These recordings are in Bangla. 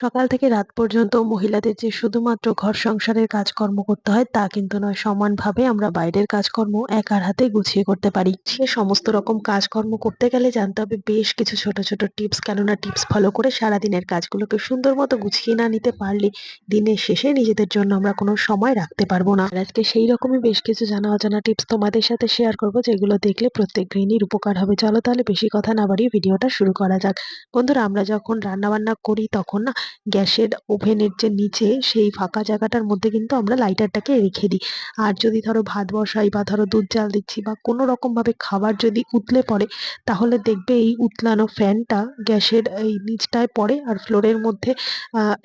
সকাল থেকে রাত পর্যন্ত মহিলাদের যে শুধুমাত্র ঘর সংসারের কাজকর্ম করতে হয়, তা কিন্তু নয়। সমানভাবে আমরা বাইরের কাজকর্ম একার হাতে গুছিয়ে করতে পারি। সে সমস্ত রকম কাজকর্ম করতে গেলে জানতে হবে বেশ কিছু ছোট ছোট টিপস, কেননা টিপস ফলো করে সারাদিনের কাজগুলোকে সুন্দর মতো গুছিয়ে না নিতে পারলে দিনের শেষে নিজেদের জন্য আমরা কোনো সময় রাখতে পারব না। আজকে সেই রকমই বেশ কিছু জানা অজানা টিপস তোমাদের সাথে শেয়ার করব, যেগুলো দেখলে প্রত্যেক গৃহিণীর উপকার হবে। চলো তাহলে বেশি কথা না বাড়িয়ে ভিডিওটা শুরু করা যাক। বন্ধুরা, আমরা যখন রান্না বান্না করি তখন না গ্যাসের ওভেনের যে নিচে সেই ফাঁকা জায়গাটার মধ্যে কিন্তু আমরা লাইটারটাকে রেখে দিই। আর যদি ধরো ভাত বসাই বা ধরো দুধ জাল দিচ্ছি বা কোনো রকমভাবে খাবার যদি উতলে পড়ে, তাহলে দেখবে এই উতলানো ফ্যানটা গ্যাসের এই নিচটায় পড়ে আর ফ্লোরের মধ্যে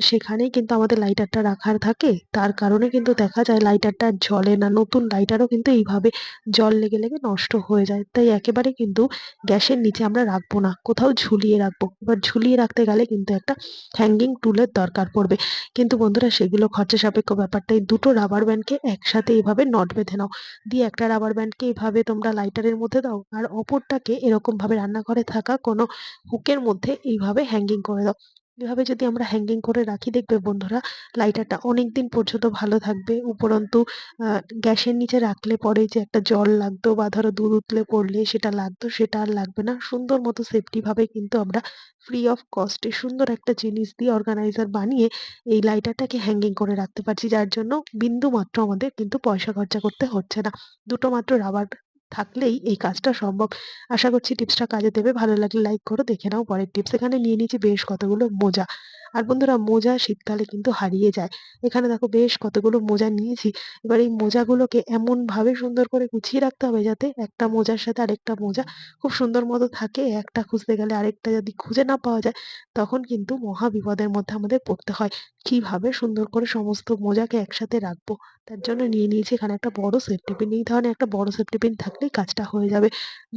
সেখানেই কিন্তু আমাদের লাইটারটা রাখার থাকে। তার কারণে কিন্তু দেখা যায় লাইটারটা জ্বলে না। নতুন লাইটারও কিন্তু এইভাবে জল লেগে লেগে নষ্ট হয়ে যায়। তাই একেবারে কিন্তু গ্যাসের নিচে আমরা রাখব না। কোথাও ঝুলিয়ে রাখব। এবার ঝুলিয়ে রাখতে গেলে কিন্তু একটা হ্যাঙ্গিং টুলের দরকার পড়বে। কিন্তু বন্ধুরা সেগুলো খরচা সাপেক্ষ ব্যাপারটাই দুটো রাবার ব্যান্ডকে একসাথে এইভাবে নট বেঁধে নাও। দিয়ে একটা রাবার ব্যান্ডকে এইভাবে তোমরা লাইটারের মধ্যে দাও আর অপরটাকে এরকমভাবে রান্নাঘরে থাকা কোনো হুকের মধ্যে এইভাবে হ্যাঙ্গিং করে দাও। এভাবে যদি আমরা হ্যাঙ্গিং করে রাখি, দেখবে বন্ধুরা লাইটারটা অনেক দিন পর্যন্ত ভালো থাকবে। উপরন্তু গ্যাসের নিচে রাখলে পরে যে একটা জল লাগতো বা ধরো দুধ উতলে পড়লে সেটা লাগতো, সেটা আর লাগবে না। সুন্দর মতো সেফটি ভাবে কিন্তু আমরা ফ্রি অফ কস্টে সুন্দর একটা জিনিস দিয়ে অর্গানাইজার বানিয়ে এই লাইটারটাকে হ্যাঙ্গিং করে রাখতে পারছি, যার জন্য বিন্দু মাত্র আমাদের কিন্তু পয়সা খরচা করতে হচ্ছে না। দুটো মাত্র রাবার থাকলেই এই কাজটা সম্ভব। আশা করছি টিপসটা কাজে দেবে। ভালো লাগলে লাইক করো, দেখে নাও পরের টিপস এখানে নিয়ে নিয়েছি বেশ কতগুলো মোজা। আর বন্ধুরা, মোজা শীতকালে কিন্তু হারিয়ে যায়। এখানে দেখো বেশ কতগুলো মোজা নিয়েছি। এবার এই মোজাগুলোকে এমন ভাবে সুন্দর করে গুছিয়ে রাখতে হবে যাতে একটা মোজার সাথে আরেকটা মোজা খুব সুন্দর মতো থাকে। একটা খুঁজতে গেলে আরেকটা যদি খুঁজে না পাওয়া যায়, তখন কিন্তু মহা বিপদের মধ্যে আমাদের পড়তে হয়। কীভাবে সুন্দর করে সমস্ত মোজাকে একসাথে রাখব? তার জন্য নিয়ে নিয়েছি এখানে একটা বড় সেফটি পিন। এই ধরনের একটা বড় সেফটি পিন থাকলেই কাজটা হয়ে যাবে।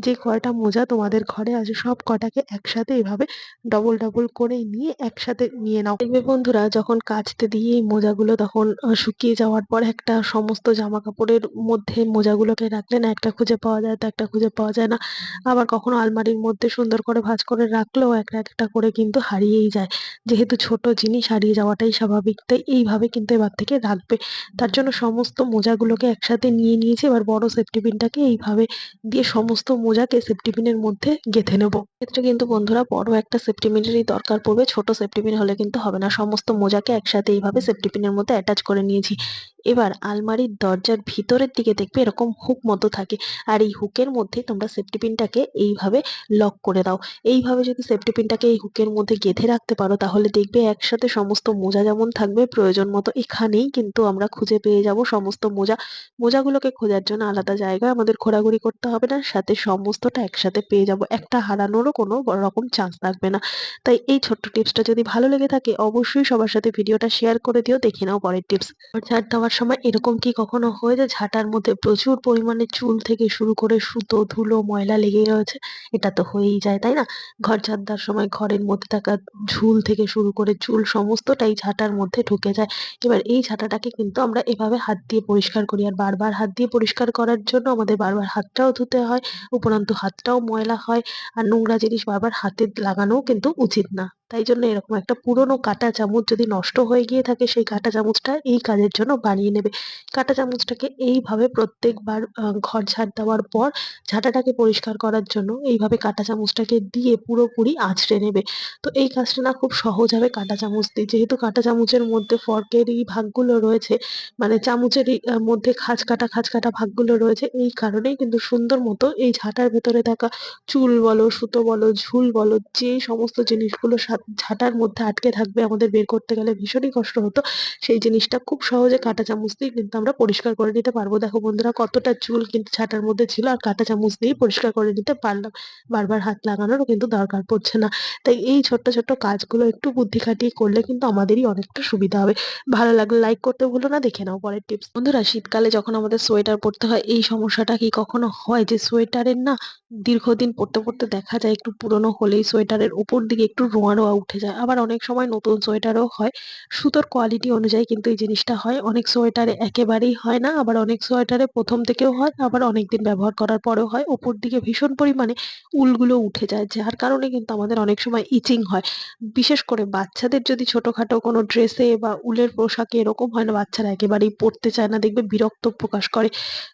যে কয়টা মোজা তোমাদের ঘরে আছে সব কটাকে একসাথে এভাবে ডবল ডবল করে নিয়ে একসাথে নিয়ে নাও। দেখবে বন্ধুরা, যখন কাচতে দিয়ে এই মোজাগুলো তখন শুকিয়ে যাওয়ার পর একটা সমস্ত জামা কাপড়ের মধ্যে মোজাগুলোকে রাখলে না একটা খুঁজে পাওয়া যায় তো একটা খুঁজে পাওয়া যায় না। আবার কখনো আলমারির মধ্যে সুন্দর করে ভাঁজ করে রাখলেও একটা একটা করে কিন্তু হারিয়েই যায়। যেহেতু ছোট জিনিস, হারিয়ে যাওয়াটাই স্বাভাবিক, তাই এইভাবে কিন্তু এবার থেকে রাখবে। তার জন্য সমস্ত মোজাগুলোকে একসাথে নিয়ে নিয়েছি। এবার বড় সেফটি পিনটাকে এইভাবে দিয়ে সমস্ত মোজাকে সেফটি পিনের মধ্যে গেঁথে নেব। ক্ষেত্রে কিন্তু বন্ধুরা বড় একটা সেফটি পিনেরই দরকার পড়বে, ছোট সেফটি পিন হলে কিন্তু হবে না। সমস্ত মোজাকে একসাথে এইভাবে সেফটি পিনের মধ্যে অ্যাটাচ করে নিয়েছি। এবার আলমারির দরজার ভিতরের দিকে দেখবে এরকম হুক মতো থাকে। আর এই হুকের মধ্যে তোমরা সেফটি পিনটাকে এইভাবে লক করে দাও। এইভাবে যদি সেফটি পিনটাকে এই হুকের মধ্যে গেঁথে রাখতে পারো, তাহলে দেখবে একসাথে সমস্ত মোজা যেমন থাকবে প্রয়োজন মতো এখানেই কিন্তু আমরা খুঁজে পেয়ে যাব সমস্ত মোজা। মোজাগুলোকে খোঁজার জন্য আলাদা জায়গায় আমাদের ঘোরাঘুরি করতে হবে না, সাথে সমস্তটা একসাথে পেয়ে যাব। একটা হারানোরও কোনো রকম চান্স থাকবে না। তাই এই ছোট্ট টিপসটা যদি ভালো লেগে থাকে, অবশ্যই সবার সাথে ভিডিওটা শেয়ার করে দিও। দেখে নাও পরের টিপস ঝাড় দেওয়ার সময় এরকম কি কখনো হয় যে ঝাঁটার মধ্যে প্রচুর পরিমাণে চুল থেকে শুরু করে সুতো, ধুলো, ময়লা লেগে রয়েছে? এটা তো হয়েই যায়, তাই না? ঘর দেওয়ার সময় ঘরের মধ্যে থাকা ঝুল থেকে শুরু করে চুল সমস্তটাই ঝাঁটার মধ্যে ঢুকে যায়। এবার এই ঝাঁটাটাকে কিন্তু আমরা এভাবে হাত দিয়ে পরিষ্কার করি আর বারবার হাত দিয়ে পরিষ্কার করার জন্য আমাদের বারবার হাতটাও ধুতে হয়, উপরন্তু হাতটাও ময়লা হয়, আর নোংরা জিনিস বারবার হাতে লাগানোও কিন্তু উচিত না। তাই জন্য এরকম একটা পুরনো কাঁটা চামচ যদি নষ্ট হয়ে গিয়ে থাকে, সেই কাঁটা চামচটা এই কাজের জন্য বানিয়ে নেবে। কাঁটা চামচটাকে এইভাবে প্রত্যেকবার ঘর ঝাড় দেওয়ার পর, ঝাঁটাটাকে পরিষ্কার করার জন্য এইভাবে কাঁটা চামচটাকে দিয়ে পুরোপুরি আঁচড়ে নেবে। তো এই কাজটা না খুব সহজ হবে কাঁটা চামচ দিয়ে। যেহেতু কাঁটা চামচের মধ্যে ফর্কের এই ভাগগুলো রয়েছে মানে চামচের মধ্যে খাঁজ কাটা খাঁজ কাটা ভাগগুলো রয়েছে, এই কারণেই কিন্তু সুন্দর মতো এই ঝাঁটার ভেতরে থাকা চুল বলো, সুতো বলো, ঝুল বলো, যে সমস্ত জিনিসগুলো ঝাঁটার মধ্যে আটকে থাকবে, আমাদের বের করতে গেলে ভীষণই কষ্ট হতো। সেই জিনিসটা খুব সহজে কাঁটা চামচ দিয়ে কিন্তু আমরা পরিষ্কার করে নিতে পারব। দেখো বন্ধুরা, কতটা চুল কিন্তু ঝাঁটার মধ্যে ছিল আর কাঁটা চামচ দিয়ে পরিষ্কার করে নিতে পারলাম। বারবার হাত লাগানোরও কিন্তু দরকার পড়ছে না। তাই এই ছোট্ট ছোট্ট কাজগুলো একটু বুদ্ধি খাটিয়ে করলে কিন্তু আমাদেরই অনেকটা সুবিধা হবে। ভালো লাগলে লাইক করতে ভুলো না, দেখে নাও পরের টিপস বন্ধুরা, শীতকালে যখন আমাদের সোয়েটার পরতে হয়, এই সমস্যাটা কি কখনো হয় যে সোয়েটারের না দীর্ঘদিন পরতে পরতে দেখা যায় একটু পুরনো হলেই সোয়েটারের উপর দিকে একটু রোঁয়া রোঁয়া ধোয়া উঠে যায়। আবার অনেক সময় নতুন সোয়েটারও হয়। সুতোর কোয়ালিটি অনুযায়ী কিন্তু এই জিনিসটা হয়। অনেক সোয়েটারে একেবারেই হয় না। আবার অনেক সোয়েটারে ১ম থেকেও হয়, আবার অনেকদিন ব্যবহার করার পরেও হয়। উপর দিকে ভীষণ পরিমাণে উলগুলো উঠে যায়। যার কারণে কিন্তু আমাদের অনেক সময় ইচিং হয়। বিশেষ করে বাচ্চাদের যদি ছোটখাটো কোনো ড্রেসে বা উলের পোশাকে এরকম হয় না, বাচ্চারা একেবারেই পড়তে চায় না, দেখবে বিরক্ত প্রকাশ করে।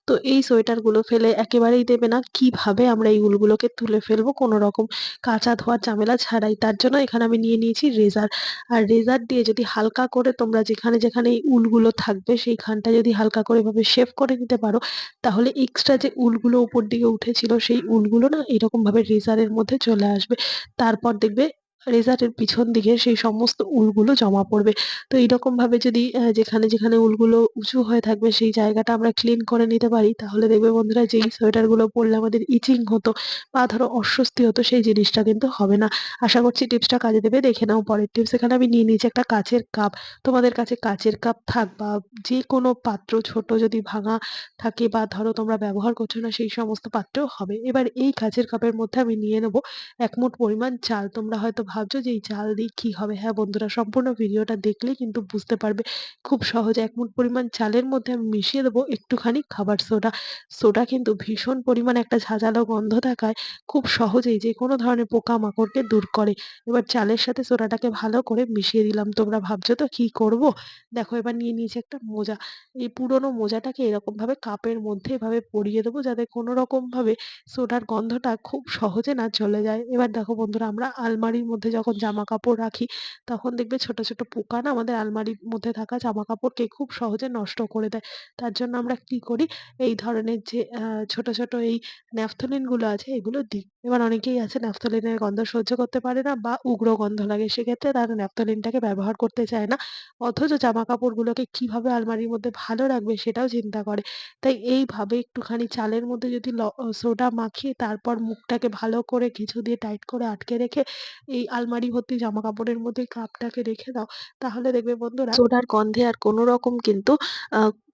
তো এই সোয়েটারগুলো ফেলে একেবারেই দেবে না। কীভাবে আমরা এই উলগুলোকে তুলে ফেলব কোনো রকম কাচা ধোয়ার ঝামেলা ছাড়াই। তার জন্য এখানে আমি নিয়ে নিয়েছি রেজার। আর রেজার দিয়ে যদি হালকা করে তোমরা যেখানে, যেখানে এই উলগুলো থাকবে সেইখানটা যদি হালকা করে এভাবে শেভ করে নিতে পারো, তাহলে এক্সট্রা যে উলগুলো উপর দিকে উঠেছিল সেই উলগুলো না এরকমভাবে রেজারের মধ্যে চলে আসবে। তারপর দেখবে রেজারের পিছন দিকে সেই সমস্ত উলগুলো জমা পড়বে। তো এইরকমভাবে যদি যেখানে, যেখানে উলগুলো উঁচু হয়ে থাকবে সেই জায়গাটা আমরা ক্লিন করে নিতে পারি, তাহলে দেখবে বন্ধুরা যেই সোয়েটারগুলো পরলে আমাদের ইচিং হতো বা ধরো অস্বস্তি হতো সেই জিনিসটা কিন্তু হবে না। আশা করছি টিপসটা কাজে দেবে। দেখে নাও পরের টিপস। এখানে আমি নিয়ে নিয়েছি একটা কাঁচের কাপ। তোমাদের কাছে কাঁচের কাপ থাক বা যে কোনো পাত্র ছোট যদি ভাঙা থাকে বা ধরো তোমরা ব্যবহার করছ না সেই সমস্ত পাত্রেও হবে। এবার এই কাঁচের কাপের মধ্যে আমি নিয়ে নেব ১ মুঠ পরিমাণ চাল। তোমরা হয়তো ভাবছ যে এই চাল দিয়ে কি হবে? হ্যাঁ বন্ধুরা, সম্পূর্ণ ভিডিওটা দেখলেই কিন্তু বুঝতে পারবে। খুব সহজে এক মুঠ পরিমাণ চালের মধ্যে আমি মিশিয়ে দেবো একটুখানি খাবার সোডা। সোডা কিন্তু ভীষণ পরিমাণে একটা ঝাঁঝালো গন্ধ থাকায় খুব সহজেই যে কোনো ধরনের পোকামাকড়কে দূর করে। এবার চালের সাথে সোডাটাকে ভালো করে মিশিয়ে দিলাম। তোমরা ভাবছ তো কি করব? দেখো এবার নিয়ে নিয়েছি একটা মোজা। এই পুরোনো মোজাটাকে এরকমভাবে কাপের মধ্যে এভাবে পরিয়ে দেবো যাতে কোনো রকমভাবে সোডার গন্ধটা খুব সহজে না চলে যায়। এবার দেখো বন্ধুরা, আমরা আলমারির মধ্যে যখন জামা কাপড় রাখি তখন দেখবে ছোট, ছোট পোকা না আমাদের আলমারির মধ্যে থাকা জামা কাপড়কে খুব সহজে নষ্ট করে দেয়। তার জন্য আমরা কি করি এই ধরনের যে ছোট, ছোট এই ন্যাপথলিনগুলো আছে এগুলো দিই। এবার অনেকেই আছে ন্যাপথলিনের গন্ধ সহ্য করতে পারে না বা উগ্র গন্ধ লাগে। সেক্ষেত্রে তারা ন্যাপথলিনটাকে ব্যবহার করতে চায় না। অথচ জামাকাপড়গুলোকে কীভাবে আলমারির মধ্যে ভালো রাখবে সেটাও চিন্তা করে। তাই এইভাবে একটুখানি চালের মধ্যে যদি সোডা মাখিয়ে তারপর মুখটাকে ভালো করে কিছু দিয়ে টাইট করে আটকে রেখে এই আলমারি ভর্তি জামা কাপড়ের মধ্যে কাপটাকে রেখে দাও, তাহলে দেখবে বন্ধুরা সোডার গন্ধে আর কোনো রকম কিন্তু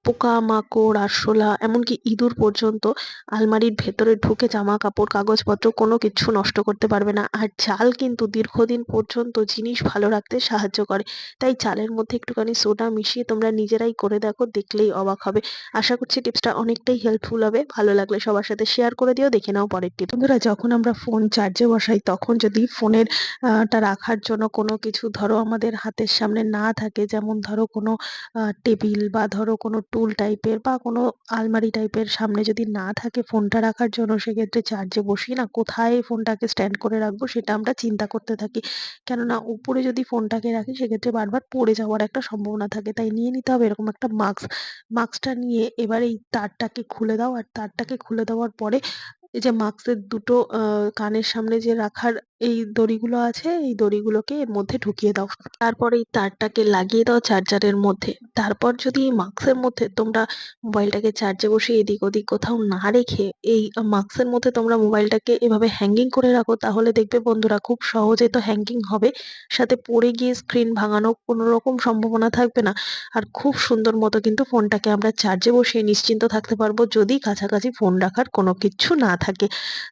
আ পোকামাকড়, আরশোলা এমনকি ইঁদুর পর্যন্ত আলমারির ভেতরে ঢুকে জামাকাপড়, কাগজপত্র কোনো কিছু নষ্ট করতে পারবে না। আর চাল কিন্তু দীর্ঘদিন পর্যন্ত জিনিস ভালো রাখতে সাহায্য করে। তাই চালের মধ্যে একটুখানি সোডা মিশিয়ে তোমরা নিজেরাই করে দেখো, দেখলেই অবাক হবে। আশা করছি টিপসটা অনেকটাই হেল্পফুল হবে। ভালো লাগলে সবার সাথে শেয়ার করে দিও। দেখে নাও পরের টিপ। বন্ধুরা যখন আমরা ফোন চার্জে বসাই তখন যদি ফোনের টা রাখার জন্য কোনো কিছু ধরো আমাদের হাতের সামনে না থাকে যেমন ধরো কোনো টেবিল বা ধরো কোনো টুল টাইপের বা কোনো আলমারি টাইপের সামনে যদি না থাকে ফোনটা রাখার জন্য সেক্ষেত্রে চার্জে বসিয়ে না কোথায় ফোনটাকে স্ট্যান্ড করে রাখব সেটা আমরা চিন্তা করতে থাকি। কেননা উপরে যদি ফোনটাকে রাখি সেক্ষেত্রে বারবার পড়ে যাওয়ার একটা সম্ভাবনা থাকে। তাই নিয়ে নিতে হবে এরকম একটা মাস্ক। মাস্কটা নিয়ে এবার এই তারটাকে খুলে দাও আর তারটাকে খুলে দেওয়ার পরে এই যে মাস্কের দুটো কানের সামনে যে রাখার এই দড়িগুলো আছে, এই দড়িগুলোকে এর মধ্যে ঢুকিয়ে দাও। তারপরে এই তারটাকে লাগিয়ে দাও চার্জারের মধ্যে। তারপর যদি এই মাস্কের মধ্যে তোমরা মোবাইলটাকে চার্জে বসিয়ে এদিক ওদিক কোথাও না রেখে এই মাস্কের মধ্যে তোমরা মোবাইলটাকে এভাবে হ্যাঙ্গিং করে রাখো, তাহলে দেখবে বন্ধুরা খুব সহজে তো হ্যাঙ্গিং হবে। সাথে পড়ে গিয়ে স্ক্রিন ভাঙানোর কোনো রকম সম্ভাবনা থাকবে না। আর খুব সুন্দর মতো কিন্তু ফোনটাকে আমরা চার্জে বসিয়ে নিশ্চিন্ত থাকতে পারব যদি কাছাকাছি ফোন রাখার কোনো কিচ্ছু না থাকে।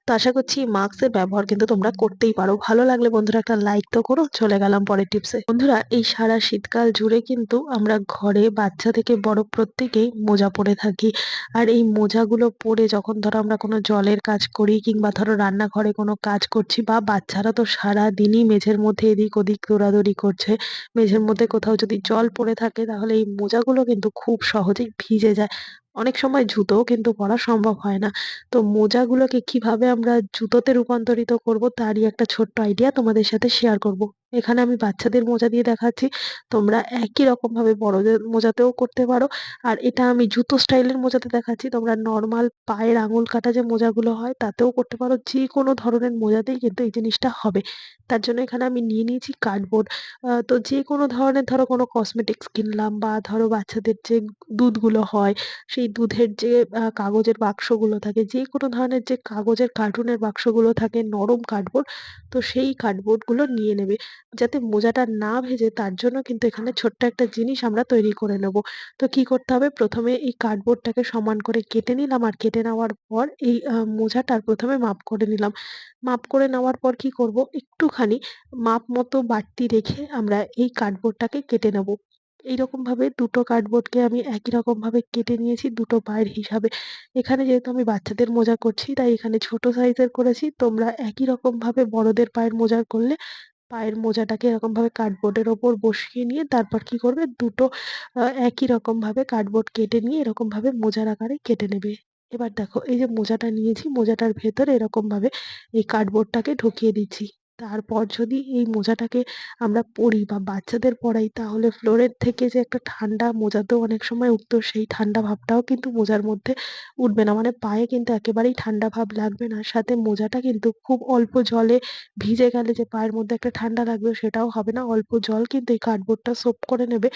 তো আশা করছি এই মাস্কের ব্যবহার কিন্তু তোমরা করতেই পারো। ভালো লাগলে বন্ধুরা একটা লাইক তো করো। চলে গেলাম পরের টিপসে। বন্ধুরা, এই সারা শীতকাল জুড়ে কিন্তু আমরা ঘরে বাচ্চা থেকে বড় প্রত্যেকেই মোজা পরে থাকি। আর এই মোজাগুলো পরে যখন ধরো আমরা কোনো জলের কাজ করি কিংবা ধরো রান্নাঘরে কোনো কাজ করছি বা বাচ্চারা তো সারাদিনই মেঝের মধ্যে এদিক ওদিক দৌড়াদৌড়ি করছে। মেঝের মধ্যে কোথাও যদি জল পড়ে থাকে তাহলে এই মোজাগুলো কিন্তু খুব সহজেই ভিজে যায়। অনেক সময় জুতোও কিন্তু পরা সম্ভব হয় না। তো মোজাগুলোকে কীভাবে আমরা জুতোতে রূপান্তরিত করব তারই একটা ছোট্ট আইডিয়া তোমাদের সাথে শেয়ার করব। এখানে আমি বাচ্চাদের মোজা দিয়ে দেখাচ্ছি। তোমরা একই রকমভাবে বড়দের মোজাতেও করতে পারো। আর এটা আমি জুতো স্টাইলের মোজাতে দেখাচ্ছি। তোমরা নরমাল পায়ের আঙুল কাটা যে মোজাগুলো হয় তাতেও করতে পারো। যেকোনো ধরনের মোজাতেই কিন্তু এই জিনিসটা হবে। তার জন্য এখানে আমি নিয়ে নিয়েছি কার্ডবোর্ড। তো যেকোনো ধরনের ধরো কোনো কসমেটিক্স কিনলাম বা ধরো বাচ্চাদের যে দুধগুলো হয় সেই দুধের যে কাগজের বাক্সগুলো থাকে, যে কোনো ধরনের যে কাগজের কার্টুনের বাক্সগুলো থাকে নরম কার্ডবোর্ড, তো সেই কার্ডবোর্ডগুলো নিয়ে নেবে। যাতে মোজাটা না ভেজে তার জন্য কিন্তু এখানে ছোট্ট একটা জিনিস আমরা তৈরি করে নেব। তো কি করতে হবে? প্রথমে এই কার্ডবোর্ডটাকে সমান করে কেটে নিলাম আর কেটে নেওয়ার পর এই মোজাটার প্রথমে মাপ করে নিলাম। মাপ করে নেওয়ার পর কি করব? একটুখানি মাপ মতো বাড়তি রেখে আমরা এই কার্ডবোর্ডটাকে কেটে নেব। এইরকমভাবে দুটো কার্ডবোর্ডকে আমি একই রকমভাবে কেটে নিয়েছি দুটো পায়ের হিসাবে। এখানে যেহেতু আমি বাচ্চাদের মোজা করছি, তাই এখানে ছোট সাইজের করেছি। তোমরা একই রকমভাবে বড়দের পায়ের মোজা করলে পায়ের মোজাটাকে এরকমভাবে কার্ডবোর্ডের ওপর বসিয়ে নিয়ে তারপর কি করবে? দুটো একই রকমভাবে কার্ডবোর্ড কেটে নিয়ে এরকমভাবে মোজার আকারে কেটে নেবে। এবার দেখো, এই যে মোজাটা নিয়েছি, মোজাটার ভেতরে এরকমভাবে এই কার্ডবোর্ডটাকে ঢুকিয়ে দিচ্ছি। তারপর যদি এই মোজাটাকে আমরা পরি বা বাচ্চাদের পরাই, তাহলে ফ্লোরের থেকে যে একটা ঠান্ডা মোজাতেও অনেক সময় উঠতো, সেই ঠান্ডা ভাবটাও কিন্তু মোজার মধ্যে উঠবে না। মানে পায়ে কিন্তু একেবারেই ঠান্ডা ভাব লাগবে না, সাথে মোজাটা কিন্তু খুব অল্প জলে ভিজে গেলে যে পায়ের মধ্যে একটা ঠান্ডা লাগবে, সেটাও হবে না। অল্প জল কিন্তু এই কার্ডবোর্ডটা সোপ করে নেবে,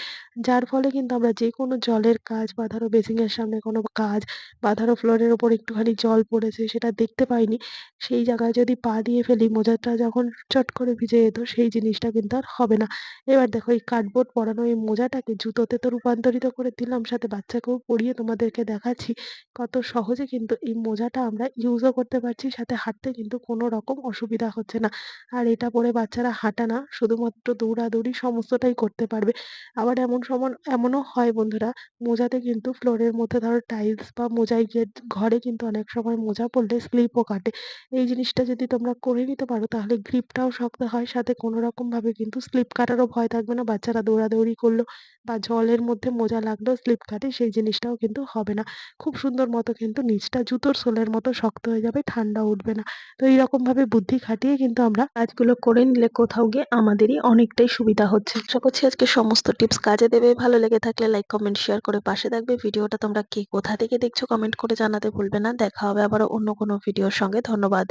যার ফলে কিন্তু আমরা যে কোনো জলের কাজ বা ধরো বেসিংয়ের সামনে কোনো কাজ বা ধরো ফ্লোরের ওপর একটুখানি জল পড়েছে, সেটা দেখতে পাইনি, সেই জায়গায় যদি পা দিয়ে ফেলি, মোজাটা যখন চট করে ভিজে যেত, সেই জিনিসটা কিন্তু আর হবে না। এবার দেখো এই কার্ডবোর্ড পরানো এই মোজাটাকে জুতোতে তো রূপান্তরিত করে দিলাম, সাথে বাচ্চাকেও পরিয়ে তোমাদেরকে দেখাচ্ছি কত সহজে কিন্তু এই মোজাটা আমরা ইউজও করতে পারছি, সাথে হাঁটতে কিন্তু কোনো রকম অসুবিধা হচ্ছে না। আর এটা পরে বাচ্চারা হাঁটা না, শুধুমাত্র দৌড়াদৌড়ি সমস্তটাই করতে পারবে। আবার এমন সময়, এমনও হয় বন্ধুরা, মোজাতে কিন্তু ফ্লোরের মধ্যে ধরো টাইলস বা মোজাইকের ঘরে কিন্তু অনেক সময় মোজা পরলে স্লিপও কাটে। এই জিনিসটা যদি তোমরা করে নিতে পারো, তাহলে গ্রিপটাও শক্ত হয়, সাথে কোনো রকমভাবে কিন্তু স্লিপ কাটারও ভয় থাকবে না। বাচ্চারা দৌড়াদৌড়ি করল বা জলের মধ্যে মোজা লাগলেও স্লিপ কাটে, সেই জিনিসটাও কিন্তু হবে না। খুব সুন্দর মতো কিন্তু নিচটা জুতোর সোলের মতো শক্ত হয়ে যাবে, ঠান্ডা উঠবে না। তো এইরকমভাবে বুদ্ধি খাটিয়ে কিন্তু আমরা কাজগুলো করে নিলে কোথাও গিয়ে আমাদেরই অনেকটাই সুবিধা হচ্ছে। আশা করছি আজকে সমস্ত টিপস কাজে দেবে। ভালো লেগে থাকলে লাইক কমেন্ট শেয়ার করে পাশে থাকবে। ভিডিওটা তোমরা কে কোথা থেকে দেখছ কমেন্ট করে জানাতে ভুলবে না। দেখা হবে আবার অন্য কোনো ভিডিওর সঙ্গে। ধন্যবাদ।